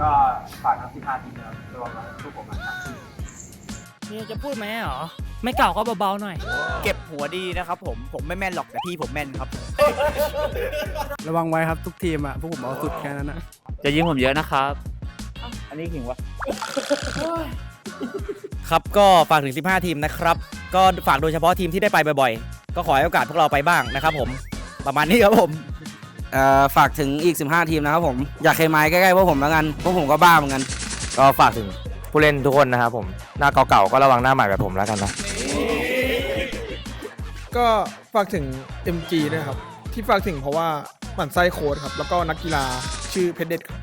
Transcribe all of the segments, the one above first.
ก็ฝากทั้ง15ทีมนะครับระวังไว้พวกผมมาทั้งทีมนี่จะพูดไหมเหรอ ไม่เก่าก็เบาๆหน่อย เก็บหัวดีนะครับผม ผมไม่แม่นหรอกแต่พี่ผมแม่นครับ ระวังไว้ครับทุกทีมอะพวกผมเอาสุดแค่นั้นนะจะยิงผมเยอะนะครับ อันนี้ขิงวะ ครับก็ฝากถึง 15 ทีมนะครับ ก็ฝากโดยเฉพาะทีมที่ได้ไปบ่อยๆ ก็ขอให้โอกาสพวกเราไปบ้างนะครับผม ประมาณนี้ครับผมเอ่อ ฝากถึงอีก 15 ทีมนะครับผมอยากเคยไม้ใกล้ๆพวกผมแล้วกันพวกผมก็บ้าเหมือนกัน ก็ฝากถึงผู้เล่นทุกคนนะครับผมหน้าเก่าๆก็ระวังหน้าใหม่แบบผมแล้วกันนะ ก็ฝากถึง MG ด้วยครับ ที่ฝากถึงเพราะว่าหมั่นไส้โค้ดครับ แล้วก็นักกีฬาชื่อเพชรเด็ดครับ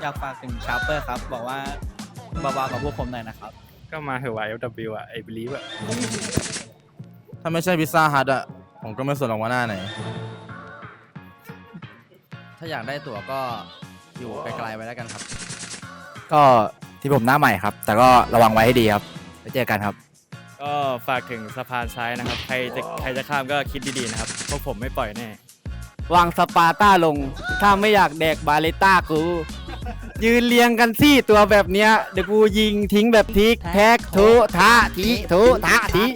อยากฝากถึงชาร์เปอร์ครับ บอกว่าเบาๆกับพวกผมหน่อยนะครับ ก็มาเถอะ YFW อะไอ้บลีฟอะถ้าไม่ใช่พิซซ่าฮัทอะผมก็ไม่สนหรอกว่าหน้าไหนถ้าอยากได้ตั๋วก็อยู่ไกลๆไว้แล้วกันครับ ก็ที่ผมหน้าใหม่ครับ แต่ก็ระวังไว้ให้ดีครับไว้เจอกันครับ ก็ฝากถึงสะพานซ้ายนะครับ ใครจะใครจะข้ามก็คิดดีๆนะครับ พวกผมไม่ปล่อยแน่ วางสปาร์ต้าลง ถ้าไม่อยากแดกบาเลต้ากู ยืนเรียงกันสี่ตัวแบบเนี้ย เดี๋ยวกูยิงทิ้งแบบทิกแท็กทุทะทิทุทะทิ